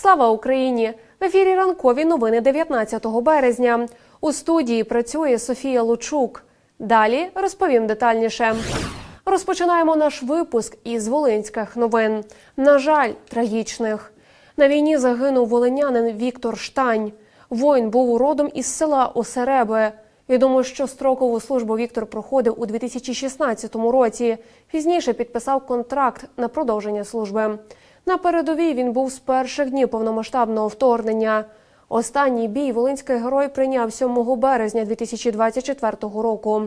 Слава Україні! В ефірі ранкові новини 19 березня. У студії працює Софія Лучук. Далі розповім детальніше. Розпочинаємо наш випуск із волинських новин. На жаль, трагічних. На війні загинув волинянин Віктор Штань. Воїн був родом із села Осереби. Відомо, що строкову службу Віктор проходив у 2016 році. Пізніше підписав контракт на продовження служби. На передовій він був з перших днів повномасштабного вторгнення. Останній бій волинський герой прийняв 7 березня 2024 року.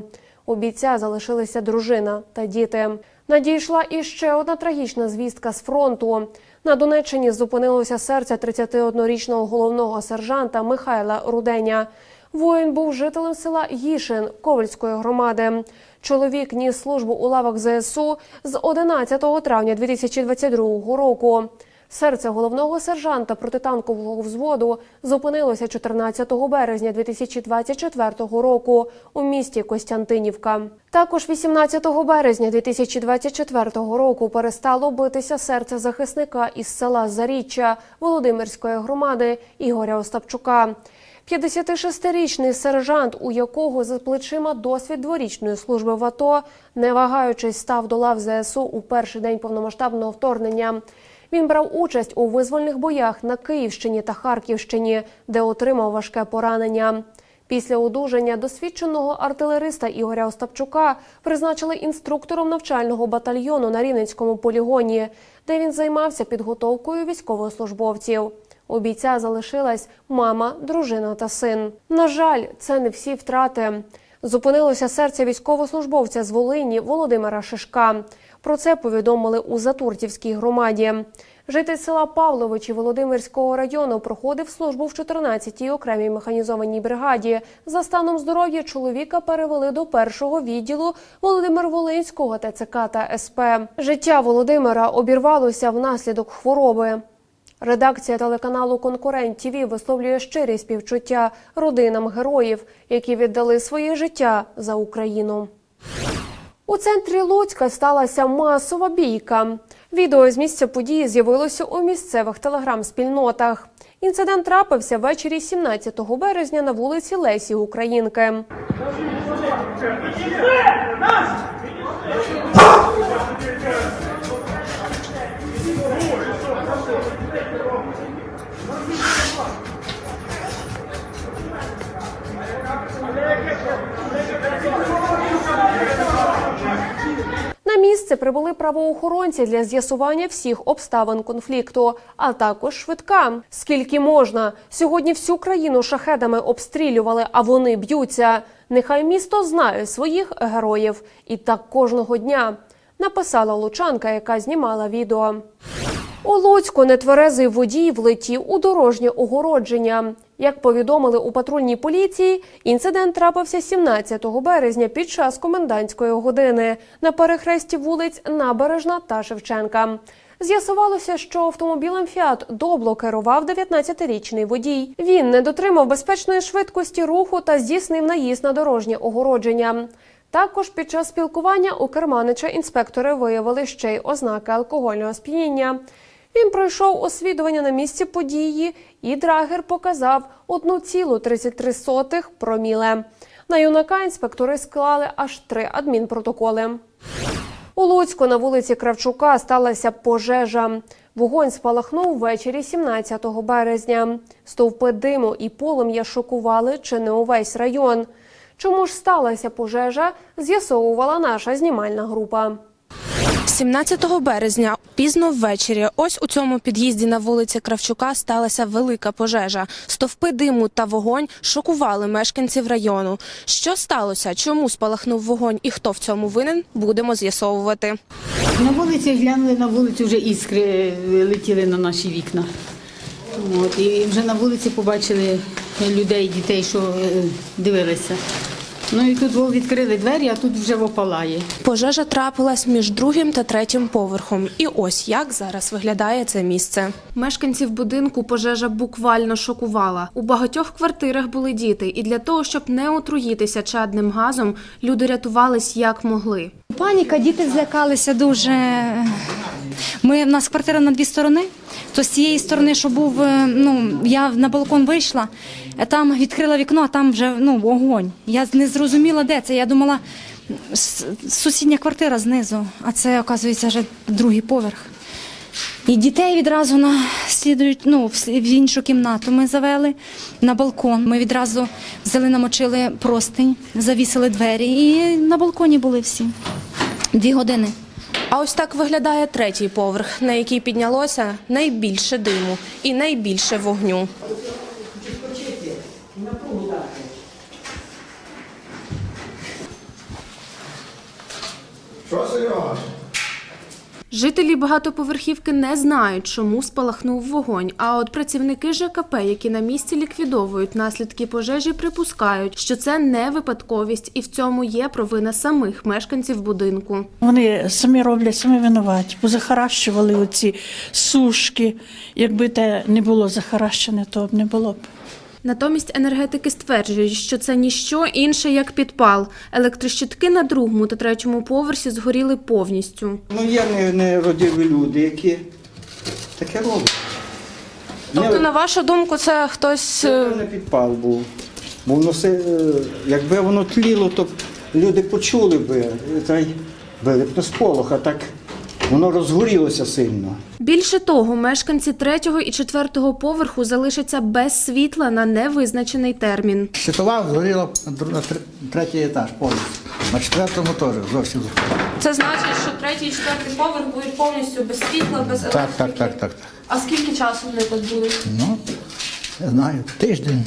У бійця залишилися дружина та діти. Надійшла і ще одна трагічна звістка з фронту. На Донеччині зупинилося серце 31-річного головного сержанта Михайла Руденя. Воїн був жителем села Їшин Ковальської громади. Чоловік ніс службу у лавах ЗСУ з 11 травня 2022 року. Серце головного сержанта протитанкового взводу зупинилося 14 березня 2024 року у місті Костянтинівка. Також 18 березня 2024 року перестало битися серце захисника із села Заріччя Володимирської громади Ігоря Остапчука. 56-річний сержант, у якого за плечима досвід дворічної служби в АТО, не вагаючись, став до лав ЗСУ у перший день повномасштабного вторгнення. Він брав участь у визвольних боях на Київщині та Харківщині, де отримав важке поранення. Після одужання досвідченого артилериста Ігоря Остапчука призначили інструктором навчального батальйону на Рівненському полігоні, де він займався підготовкою військовослужбовців. У бійця залишилась мама, дружина та син. На жаль, це не всі втрати. Зупинилося серце військовослужбовця з Волині Володимира Шишка. Про це повідомили у Затуртівській громаді. Житель села Павловичі Володимирського району проходив службу в 14-й окремій механізованій бригаді. За станом здоров'я чоловіка перевели до першого відділу Володимир Волинського ТЦК та СП. Життя Володимира обірвалося внаслідок хвороби. Редакція телеканалу Конкурент ТІВІ висловлює щирі співчуття родинам героїв, які віддали своє життя за Україну. У центрі Луцька сталася масова бійка. Відео з місця події з'явилося у місцевих телеграм-спільнотах. Інцидент трапився ввечері 17 березня на вулиці Лесі Українки. Місце прибули правоохоронці для з'ясування всіх обставин конфлікту, а також швидка. Скільки можна сьогодні всю країну шахедами обстрілювали, а вони б'ються. Нехай місто знає своїх героїв, і так кожного дня. Написала лучанка, яка знімала відео. У Луцьку нетверезий водій влетів у дорожнє огородження. Як повідомили у патрульній поліції, інцидент трапився 17 березня під час комендантської години на перехресті вулиць Набережна та Шевченка. З'ясувалося, що автомобілем Фіат добло керував 19-річний водій. Він не дотримав безпечної швидкості руху та здійснив наїзд на дорожнє огородження. Також під час спілкування у керманича інспектори виявили ще й ознаки алкогольного сп'яніння. Він пройшов освідування на місці події, і драгер показав 1,33 проміле. На юнака інспектори склали аж три адмінпротоколи. У Луцьку на вулиці Кравчука сталася пожежа. Вогонь спалахнув ввечері 17 березня. Стовпи диму і полум'я шокували чи не увесь район. Чому ж сталася пожежа, з'ясовувала наша знімальна група. 17 березня пізно ввечері ось у цьому під'їзді на вулиці Кравчука сталася велика пожежа. Стовпи диму та вогонь шокували мешканців району. Що сталося? Чому спалахнув вогонь і хто в цьому винен? Будемо з'ясовувати. На вулиці глянули на вулицю, вже іскри летіли на наші вікна. От, і вже на вулиці побачили людей, дітей, що е, дивилися. Ну і тут відкрили двері, а тут вже опалає. Пожежа трапилась між другим та третім поверхом. І ось як зараз виглядає це місце. Мешканців будинку пожежа буквально шокувала. У багатьох квартирах були діти, і для того, щоб не отруїтися чадним газом, люди рятувались як могли. Паніка, діти злякалися дуже. Ми, в нас квартира на дві сторони. То з цієї сторони, що був, е, ну я на балкон вийшла, там відкрила вікно, а там вже ну вогонь. Я не зрозуміла, де це. Я думала, сусідня квартира знизу, а це, оказується, вже другий поверх. І дітей відразу на слідують, ну, в іншу кімнату ми завели на балкон. Ми відразу взяли, намочили простинь, завісили двері і на балконі були всі. Дві години. А ось так виглядає третій поверх, на який піднялося найбільше диму і найбільше вогню. Що, Серега? Жителі багатоповерхівки не знають, чому спалахнув вогонь. А от працівники ЖКП, які на місці ліквідовують наслідки пожежі, припускають, що це не випадковість, і в цьому є провина самих мешканців будинку. Вони самі роблять, самі винуваті, позахаращували оці сушки. Якби те не було захаращене, то б не було б. Натомість енергетики стверджують, що це ніщо інше як підпал. Електрощитки на другому та третьому поверсі згоріли повністю. Ну є не- нерадиві люди, які таке роблять. Тобто, Не- на вашу думку, це хтось Це не підпал був. Бо воно се- е, якби воно тліло, то б люди почули би, е, та й били б на сполох, а так воно розгорілося сильно. Більше того, мешканці третього і четвертого поверху залишаться без світла на невизначений термін. Світова згоріла на третій етаж повністю. На четвертому теж зовсім. Це значить, що третій і четвертий поверх будуть повністю без світла, без Так, так, так, так. так. А скільки часу вони тут будуть? Ну, не знаю, тиждень.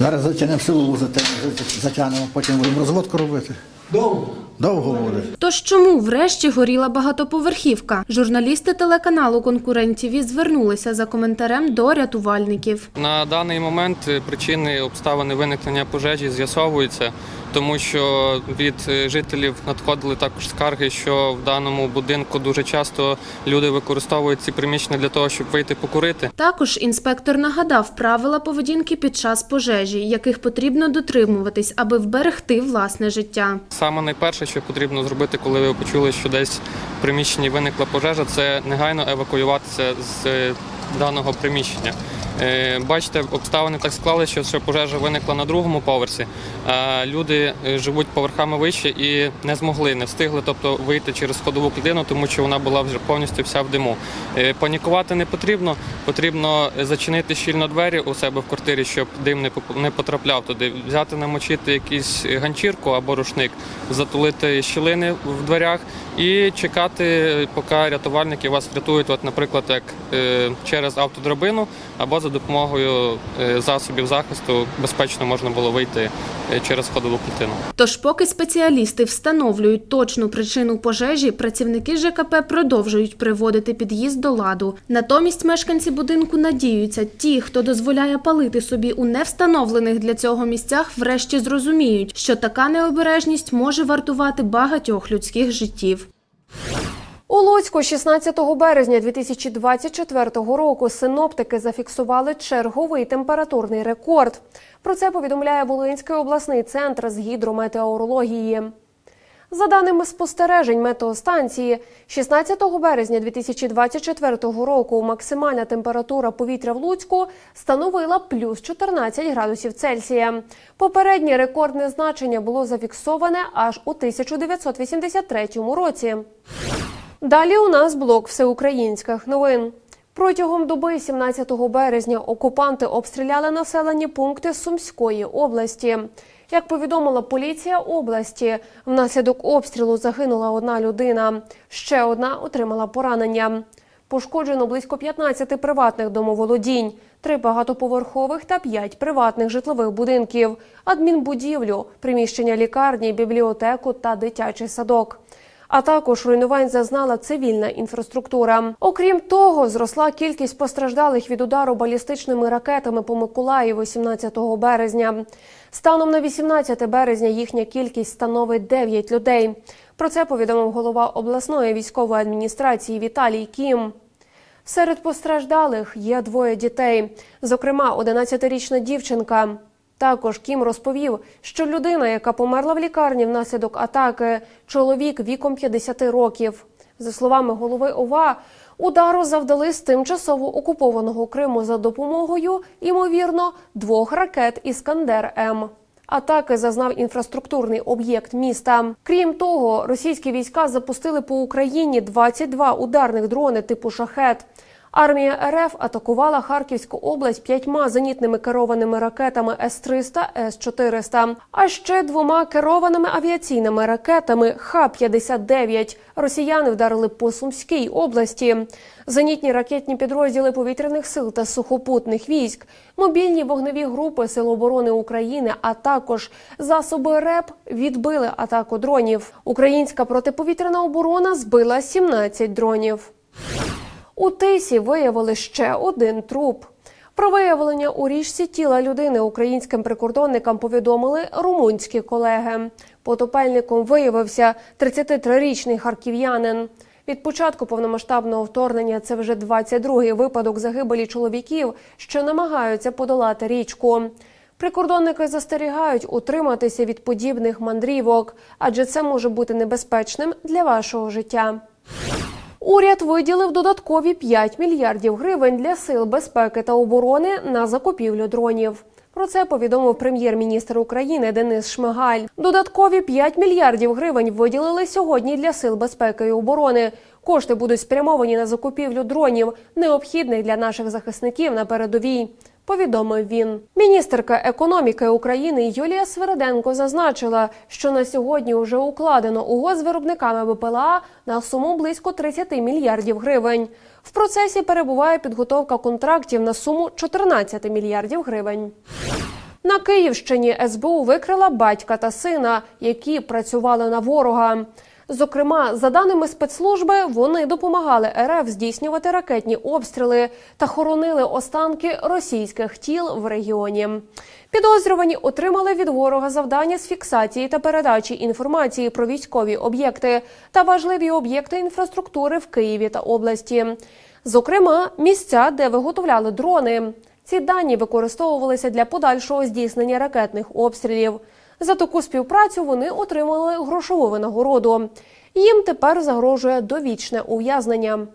Зараз затягнемо село, зате- затягнемо, потім будемо розводку робити. Довго? Довго буде. Тож чому врешті горіла багатоповерхівка? Журналісти телеканалу Конкурент ТІВІ звернулися за коментарем до рятувальників. На даний момент причини обставини виникнення пожежі з'ясовуються, тому що від е, жителів надходили також скарги, що в даному будинку дуже часто люди використовують ці приміщення для того, щоб вийти покурити. Також інспектор нагадав правила поведінки під час пожежі, яких потрібно дотримуватись, аби вберегти власне життя. Саме найперше, що потрібно зробити, коли ви почули, що десь в приміщенні виникла пожежа, це негайно евакуюватися з е, даного приміщення. Е, Бачите, обставини так склалися, що пожежа виникла на другому поверсі. А люди е, живуть поверхами вище і не змогли, не встигли, тобто вийти через ходову клітину, тому що вона була вже повністю вся в диму. Е, Панікувати не потрібно. Потрібно зачинити щільно двері у себе в квартирі, щоб дим не потрапляв туди. Взяти намочити якусь ганчірку або рушник, затулити щілини в дверях і чекати, поки рятувальники вас врятують, от, наприклад, як через автодрабину або за допомогою е, засобів захисту безпечно можна було вийти е, через ходову клітину. Тож, поки спеціалісти встановлюють точну причину пожежі, працівники ЖКП продовжують приводити під'їзд до ладу. Натомість мешканці будинку надіються, ті, хто дозволяє палити собі у невстановлених для цього місцях, врешті зрозуміють, що така необережність може вартувати багатьох людських життів. У Луцьку 16 березня 2024 року синоптики зафіксували черговий температурний рекорд. Про це повідомляє Волинський обласний центр з гідрометеорології. За даними спостережень метеостанції, 16 березня 2024 року максимальна температура повітря в Луцьку становила плюс 14 градусів Цельсія. Попереднє рекордне значення було зафіксоване аж у 1983 році. Далі у нас блок всеукраїнських новин. Протягом доби 17 березня окупанти обстріляли населені пункти Сумської області. Як повідомила поліція області, внаслідок обстрілу загинула одна людина, ще одна отримала поранення. Пошкоджено близько 15 приватних домоволодінь, три багатоповерхових та п'ять приватних житлових будинків, адмінбудівлю, приміщення лікарні, бібліотеку та дитячий садок. А також руйнувань зазнала цивільна інфраструктура. Окрім того, зросла кількість постраждалих від удару балістичними ракетами по Миколаєву 17 березня. Станом на 18 березня їхня кількість становить 9 людей. Про це повідомив голова обласної військової адміністрації Віталій Кім. Серед постраждалих є двоє дітей, зокрема 11-річна дівчинка. Також Кім розповів, що людина, яка померла в лікарні внаслідок атаки, чоловік віком 50 років. За словами голови ОВА, Удару завдали з тимчасово окупованого Криму за допомогою, ймовірно, двох ракет Іскандер М. Атаки зазнав інфраструктурний об'єкт міста. Крім того, російські війська запустили по Україні 22 ударних дрони типу шахет. Армія РФ атакувала Харківську область п'ятьма зенітними керованими ракетами С-300, С-400, а ще двома керованими авіаційними ракетами Х-59. Росіяни вдарили по Сумській області. Зенітні ракетні підрозділи повітряних сил та сухопутних військ, мобільні вогневі групи Сил оборони України, а також засоби РЕП відбили атаку дронів. Українська протиповітряна оборона збила 17 дронів. У Тисі виявили ще один труп. Про виявлення у річці тіла людини українським прикордонникам повідомили румунські колеги. Потопельником виявився 33-річний харків'янин. Від початку повномасштабного вторгнення це вже 22-й випадок загибелі чоловіків, що намагаються подолати річку. Прикордонники застерігають утриматися від подібних мандрівок, адже це може бути небезпечним для вашого життя. Уряд виділив додаткові 5 мільярдів гривень для сил безпеки та оборони на закупівлю дронів. Про це повідомив прем'єр-міністр України Денис Шмигаль. Додаткові 5 мільярдів гривень виділили сьогодні для сил безпеки і оборони. Кошти будуть спрямовані на закупівлю дронів, необхідних для наших захисників на передовій. Повідомив він. Міністерка економіки України Юлія Свереденко зазначила, що на сьогодні вже укладено угод з виробниками БПЛА на суму близько 30 мільярдів гривень. В процесі перебуває підготовка контрактів на суму 14 мільярдів гривень. На Київщині СБУ викрила батька та сина, які працювали на ворога. Зокрема, за даними спецслужби, вони допомагали РФ здійснювати ракетні обстріли та хоронили останки російських тіл в регіоні. Підозрювані отримали від ворога завдання з фіксації та передачі інформації про військові об'єкти та важливі об'єкти інфраструктури в Києві та області. Зокрема, місця, де виготовляли дрони. Ці дані використовувалися для подальшого здійснення ракетних обстрілів. За таку співпрацю вони отримали грошову винагороду. Їм тепер загрожує довічне ув'язнення.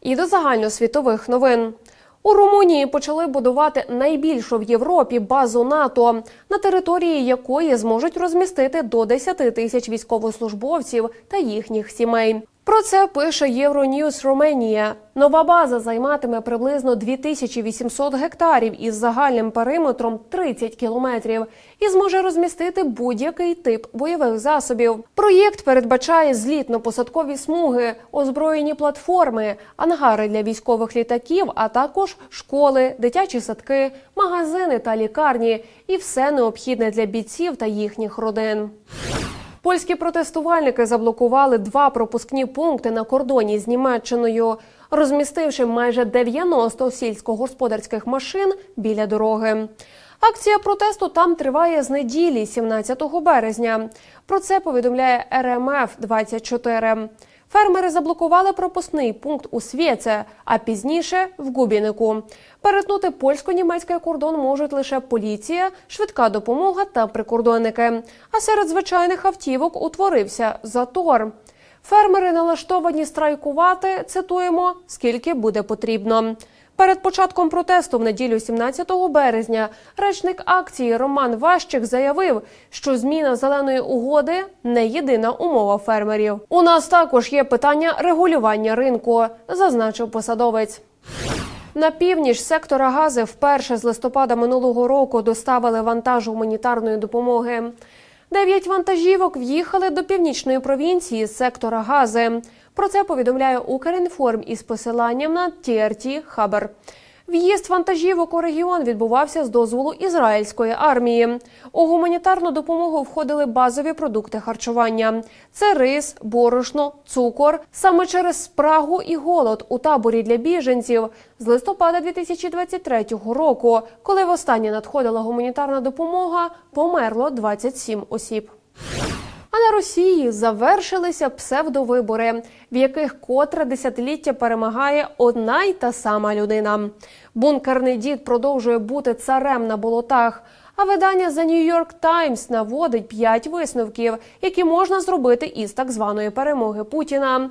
І до загальносвітових новин. У Румунії почали будувати найбільшу в Європі базу НАТО, на території якої зможуть розмістити до 10 тисяч військовослужбовців та їхніх сімей. Про це пише Євроньюз Романія. Нова база займатиме приблизно 2800 гектарів із загальним периметром 30 кілометрів і зможе розмістити будь-який тип бойових засобів. Проєкт передбачає злітно-посадкові смуги, озброєні платформи, ангари для військових літаків, а також школи, дитячі садки, магазини та лікарні і все необхідне для бійців та їхніх родин. Польські протестувальники заблокували два пропускні пункти на кордоні з Німеччиною, розмістивши майже 90 сільськогосподарських машин біля дороги. Акція протесту там триває з неділі, 17 березня. Про це повідомляє РМФ 24 Фермери заблокували пропускний пункт у Свєце, а пізніше в Губінику. Перетнути польсько-німецький кордон можуть лише поліція, швидка допомога та прикордонники. А серед звичайних автівок утворився затор. Фермери налаштовані страйкувати, цитуємо, скільки буде потрібно. Перед початком протесту в неділю 17 березня речник акції Роман Ващик заявив, що зміна зеленої угоди не єдина умова фермерів. У нас також є питання регулювання ринку, зазначив посадовець. На північ сектора Гази вперше з листопада минулого року доставили вантаж гуманітарної допомоги. Дев'ять вантажівок в'їхали до північної провінції з сектора Гази. Про це повідомляє Укрінформ із посиланням на TRT Хабер. В'їзд вантажівок у регіон відбувався з дозволу ізраїльської армії. У гуманітарну допомогу входили базові продукти харчування: це рис, борошно, цукор. Саме через спрагу і голод у таборі для біженців з листопада 2023 року, коли востаннє надходила гуманітарна допомога, померло 27 осіб. А на Росії завершилися псевдовибори, в яких котре десятиліття перемагає одна й та сама людина. Бункерний дід продовжує бути царем на болотах. А видання The New York Times наводить п'ять висновків, які можна зробити із так званої перемоги Путіна.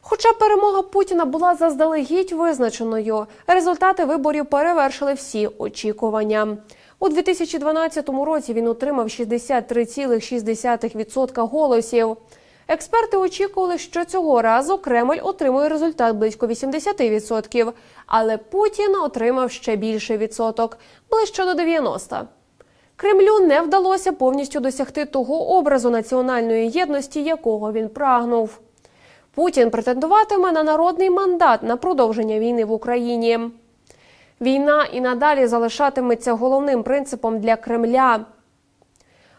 Хоча перемога Путіна була заздалегідь визначеною, результати виборів перевершили всі очікування. У 2012 році він отримав 63,6% голосів. Експерти очікували, що цього разу Кремль отримує результат близько 80%, але Путін отримав ще більший відсоток ближче до 90%. Кремлю не вдалося повністю досягти того образу національної єдності, якого він прагнув. Путін претендуватиме на народний мандат на продовження війни в Україні. Війна і надалі залишатиметься головним принципом для Кремля.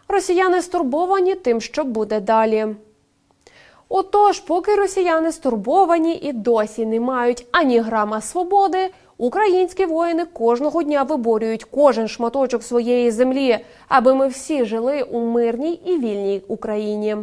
Росіяни стурбовані тим, що буде далі. Отож, поки росіяни стурбовані і досі не мають ані грама свободи, українські воїни кожного дня виборюють кожен шматочок своєї землі, аби ми всі жили у мирній і вільній Україні.